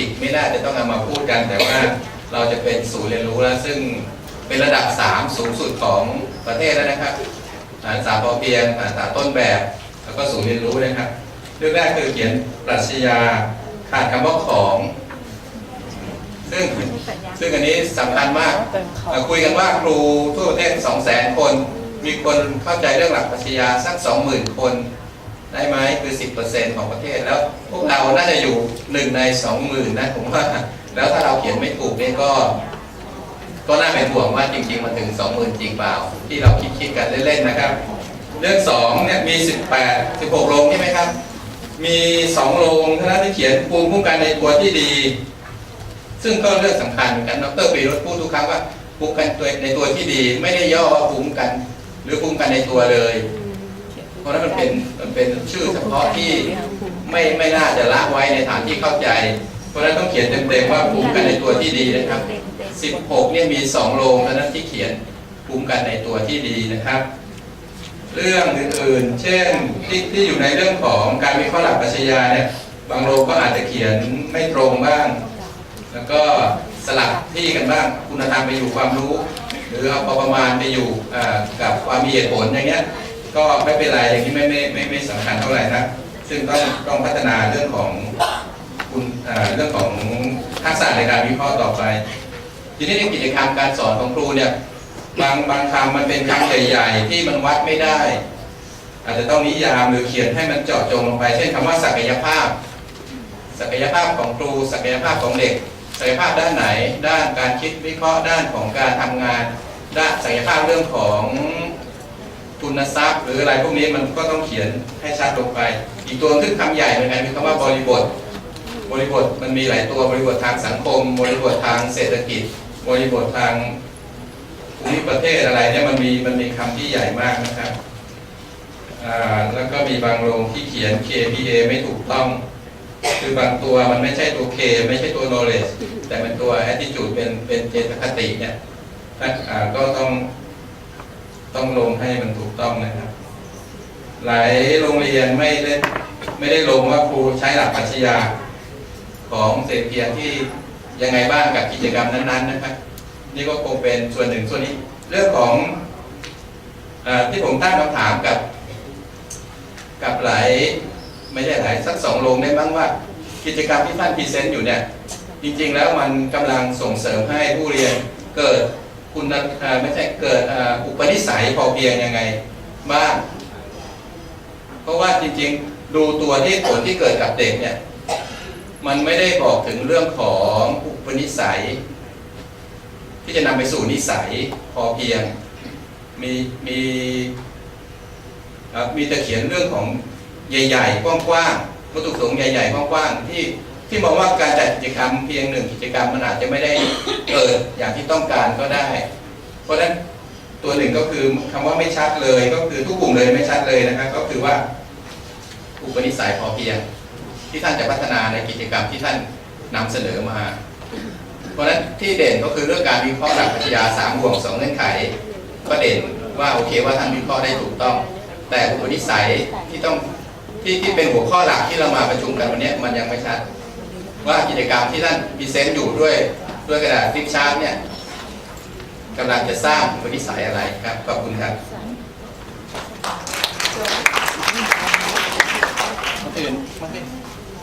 กิจไม่น่าจะต้องเอามาพูดกัน แต่ว่าเราจะเป็นศูนย์เรียนรู้แล้ว ซึ่งเป็นระดับ 3 สูงสุดของประเทศแล้วนะครับอ่านสามพอเพียงอ่านสามต้นแบบ แล้วก็ศูนย์เรียนรู้นะครับ เรื่องแรกคือเขียนปรัชญาขาดคำว่าของ ซึ่งซึ่งอันนี้สำคัญมากคุยกันว่าครูทั่วประเทศ2 0 0 0 0 0 คน มีคนเข้าใจเรื่องหลักปรัชญาสัก 20,000 คน ได้ไหมคือ10%ของประเทศแล้วพวกเราน่าจะอยู่หนึ่งใน20,000นนะผมว่าแล้วถ้าเราเขียนไม่ถูกเนี่ยก็ ก็น่าเป็นห่วงว่าจริง ๆ มันถึง20,000จริงเปล่า ที่เราคิดคิดๆกันเล่นๆนะครับ เรื่อง2เนี่ยมี18 16โรงใช่ไหมครับ มี2โรงท่านั้นที่เขียนภูมิคุ้มกันในตัวที่ดี ซึ่งก็เรื่องสำคัญเหมือนกันดรปีรุธพูดทุกครั้งว่าภูมิคุ้มกันตัวในตัวที่ดี ไม่ได้ย่อว่าภูมิคุ้มกัน หรือภูมิคุ้มกันในตัวเลย เพราะนั้นมันเป็นมันเป็นชื่อเฉพาะที่ไม่ไม่น่าจะละไว้ในฐานที่เข้าใจ เพราะนั้นต้องเขียนเต็มๆว่าภูมิกันในตัวที่ดีนะครับ 16เนี่ยมี 2โรงเท่านั้นที่เขียนภูมิกันในตัวที่ดีนะครับ เรื่องอื่นๆ เช่นที่ที่อยู่ในเรื่องของการวิเคราะห์หลักปรัชญาเนี่ยบางโรงก็อาจจะเขียนไม่ตรงบ้าง แล้วก็สลับที่กันบ้างคุณธรรมไปอยู่ความรู้ หรือเอาประมาณไปอยู่กับความมีเหตุผลอย่างเงี้ย ก็ไม่เป็นไรอย่างนี้ไม่ไม่ไม่ไม่สำคัญเท่าไหร่นะซึ่งต้องต้องพัฒนาเรื่องของคุณอ่าเรื่องของทักษะในการวิเคราะห์ต่อไป ทีนี้ในกิจกรรมการสอนของครูเนี่ยบางบางคำมันเป็นคำใหญ่ๆที่มันวัดไม่ได้ อาจจะต้องนิยามหรือเขียนให้มันเจาะจงลงไป เช่นคำว่าศักยภาพ ศักยภาพของครู ศักยภาพของเด็ก ศักยภาพด้านไหน ด้านการคิดวิเคราะห์ด้านของการทำงาน ด้านศักยภาพเรื่องของ ทุนทรัพย์หรืออะไรพวกนี้มันก็ต้องเขียนให้ชัดลงไป อีกตัวขึ้นคำใหญ่เหมือนกันคือคำว่าบริบท บริบทมันมีหลายตัวบริบททางสังคม บริบททางเศรษฐกิจ บริบททางภูมิประเทศอะไรเนี่ยมันมีมันมีคำที่ใหญ่มากนะครับแล้วก็มีบางโรงที่เขียน KPA ไม่ถูกต้อง คือบางตัวมันไม่ใช่ตัว K ไม่ใช่ตัว knowledge แต่เป็นตัว attitude เป็นเป็นเจตคติเนี่ยก็ต้อง ต้องลงให้มันถูกต้องนะครับ หลายโรงเรียนไม่ได้ไม่ได้ลงว่าครูใช้หลักปรัชญาของเศรษฐีที่ยังไงบ้างกับกิจกรรมนั้น ๆ นะครับ นี่ก็คงเป็นส่วนหนึ่งส่วนนี้ เรื่องของอที่ผมตั้งคำถามกับ กับหลายไม่ใช่หลายสักสองโรงได้บ้างว่า กิจกรรมที่ท่านพรีเซนต์อยู่เนี่ยจริงๆแล้วมันกำลังส่งเสริมให้ผู้เรียนเกิด คุณไม่ใช่เกิดอ,อุปนิสัยพอเพียงยังไงบ้างเพราะว่าจริงๆดูตัวที่ผลที่เกิดกับเด็กเนี่ย มันไม่ได้บอกถึงเรื่องของอุปนิสัย ที่จะนำไปสู่นิสัยพอเพียง มีมีมีแต่เขียนเรื่องของใหญ่ ๆ กว้างๆวัตถุประสงค์ใหญ่ ๆ กว้างๆที่ ที่มองว่าการจัดกิจกรรมเพียงหนึ่งกิจกรรมมันอาจจะไม่ได้เกิดอย่างที่ต้องการก็ได้ เพราะฉะนั้นตัวหนึ่งก็คือคำว่าไม่ชัดเลยก็คือทุกกลุ่มเลยไม่ชัดเลยนะครับก็คือว่าอุปนิสัยพอเพียง ที่ท่านจะพัฒนาในกิจกรรมที่ท่านนำเสนอมา เพราะฉะนั้นที่เด่นก็คือเรื่องการวิเคราะห์หลักปรัชญาสามห่วงสองเงื่อนไข ก็เด่นว่าโอเคว่าท่านวิเคราะห์ได้ถูกต้อง แต่อุปนิสัยที่ต้องที่ที่เป็นหัวข้อหลักที่เรามาประชุมกันวันนี้มันยังไม่ชัด ว่ากิจกรรมที่ท่านพรีเซนต์อยู่ด้วยด้วยกระดาษฟลิปชาร์ตเนี่ยกำลังจะสร้างอุปนิสัยอะไรครับ ขอบคุณครับอื่นมาสิ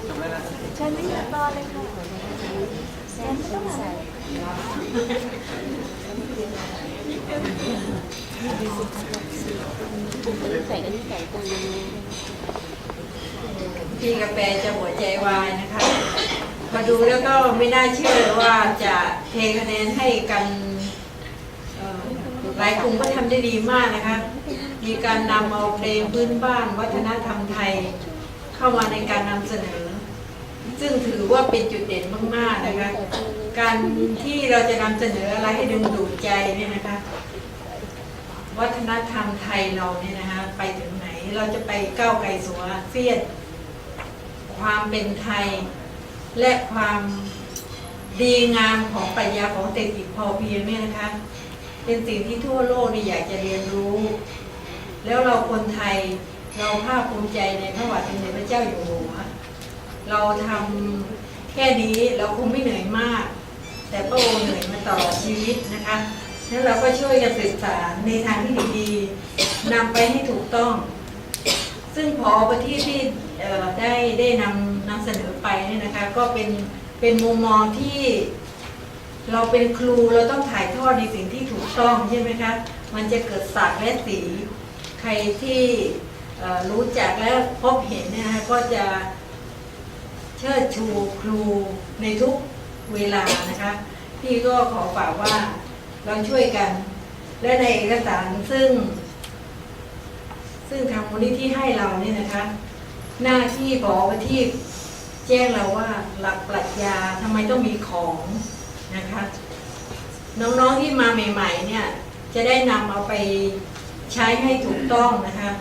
จบแล้วนะเชิญไม่เรียบร้อเลยค่ะแซมไม่ต้องใส่ใส่อันนี้ใส่ตัวนี้พี่กาแฟจะหัวใจวายนะคะ พอดูแล้วก็ไม่น่าเชื่อว่าจะเทคะแนนให้กันเอ่อหลายกลุ่มก็ทำได้ดีมากนะคะ มีการนำเอาเพลงพื้นบ้านวัฒนธรรมไทย เข้ามาในการนำเสนอ ซึ่งถือว่าเป็นจุดเด่นมากๆนะคะ การที่เราจะนำเสนออะไรให้ดึงดูดใจเนี่ยนะคะ วัฒนธรรมไทยเราเนี่ยนะคะไปถึงไหนเราจะไปก้าวไกลสู่อาเซียนความเป็นไทย และความดีงามของปรัชญาของเศรษฐกิจพอเพียงเนี่ยนะคะ เป็นสิ่งที่ทั่วโลกนี่อยากจะเรียนรู้ แล้วเราคนไทยเราภาคภูมิใจในพระบาทสมเด็จพระเจ้าอยู่หัวเราทำแค่นี้เราคงไม่เหนื่อยมาก แต่พระองค์เหนื่อยมาตลอดชีวิตนะคะแล้วเราก็ช่วยกันศึกษาในทางที่ดีๆนำไปให้ถูกต้อง ซึ่งพอประที่ที่ได้ได้นำนำเสนอไปเนี่ยนะคะ ก็เป็นเป็นมุมมองที่เราเป็นครูเราต้องถ่ายทอดในสิ่งที่ถูกต้องใช่ไหมคะมันจะเกิดศักดิ์และสี ใครที่รู้จักและพบเห็นเนี่ยนะคะก็จะเชิดชูครูในทุกเวลานะคะพี่ก็ขอฝากว่าเราช่วยกัน และในเอกสารซึ่ง ซึ่งทางมูลนิธิให้เราเนี่ยนะคะ หน้าที่บอกว่าที่แจ้งเราว่าหลักปรัชญาทำไมต้องมีของนะคะ น้องๆที่มาใหม่ๆเนี่ยจะได้นำเอาไปใช้ให้ถูกต้องนะคะ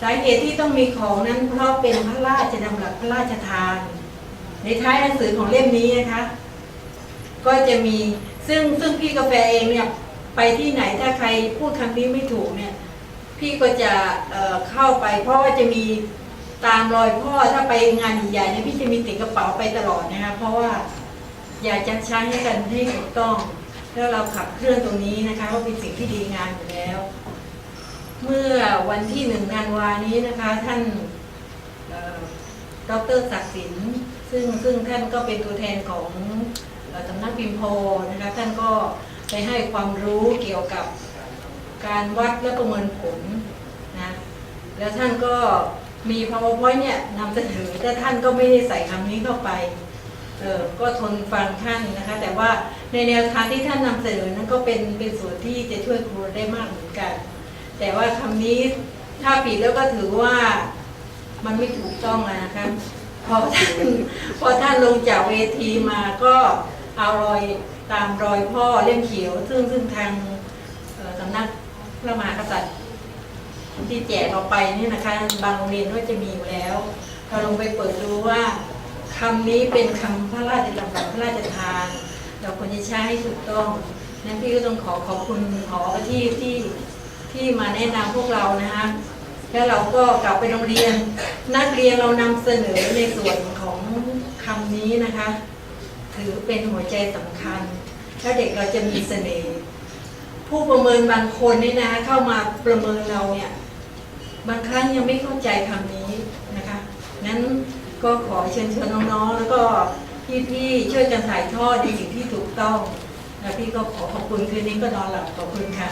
สาเหตุที่ต้องมีของนั้นเพราะเป็นพระราชดำรัสพระราชทาน ในท้ายหนังสือของเล่มนี้นะคะ ก็จะมีซึ่งซึ่งพี่กาแฟเองเนี่ยไปที่ไหนถ้าใครพูดคำนี้ไม่ถูกเนี่ย พี่ก็จะเอ่อเข้าไป เพราะว่าจะมีตามรอยพ่อถ้าไปงานใหญ่ๆเนี่ยพี่จะมีติดกระเป๋าไปตลอดนะคะเพราะว่าอยากจะใช้ให้กันให้ถูกต้อง แล้วเราขับเคลื่อนตรงนี้นะคะว่าเป็นสิ่งที่ดีงามอยู่แล้ว เมื่อวันที่หนึ่งธันวานี้นะคะ ท่านเอ่อดรศักดิ์สินซึ่งซึ่งท่านก็เป็นตัวแทนของสำนักพิมพ์โพนะคะท่านก็ไปให้ความรู้เกี่ยวกับ การวัดและประเมินผลนะแล้วท่านก็มี powerpoint เนี่ยนำเสนอแต่ท่านก็ไม่ได้ใส่คำนี้เข้าไปเออก็ทนฟังท่านนะคะ แต่ว่าในแนวทางที่ท่านนำเสนอนั้นก็เป็นเป็นส่วนที่จะช่วยครูได้มากเหมือนกัน แต่ว่าคำนี้ถ้าผิดแล้วก็ถือว่ามันไม่ถูกต้องแล้วนะคะพอท่านพอท่านลงจากเวทีมาก็เอารอยตามรอยพ่อเล่มเขียว ซึ่งซึ่งทาง พระมหากษัตริย์ที่แจกออกไปนี่นะคะ บางโรงเรียนก็จะมีอยู่แล้ว เราลงไปเปิดดูว่าคำนี้เป็นคำพระราชดำรัสพระราชทาน เราควรจะใช้ให้ถูกต้อง นั้นพี่ก็ต้องขอขอบคุณขอที่ที่ที่มาแนะนำพวกเรานะคะแล้วเราก็กลับไปโรงเรียน นักเรียนเรานำเสนอในส่วนของคำนี้นะคะ ถือเป็นหัวใจสำคัญถ้าเด็กเราจะมีเสน่ห์ ผู้ประเมินบางคนเนี่ยนะเข้ามาประเมินเราเนี่ยบางครั้งยังไม่เข้าใจคำนี้นะคะนั้นก็ขอเชิญชวนน้องๆ แล้วก็พี่ๆช่วยกันถ่ายทอดในสิ่งที่ถูกต้องแล้วพี่ก็ขอขอบคุณคืนนี้ก็นอนหลับขอบคุณค่ะ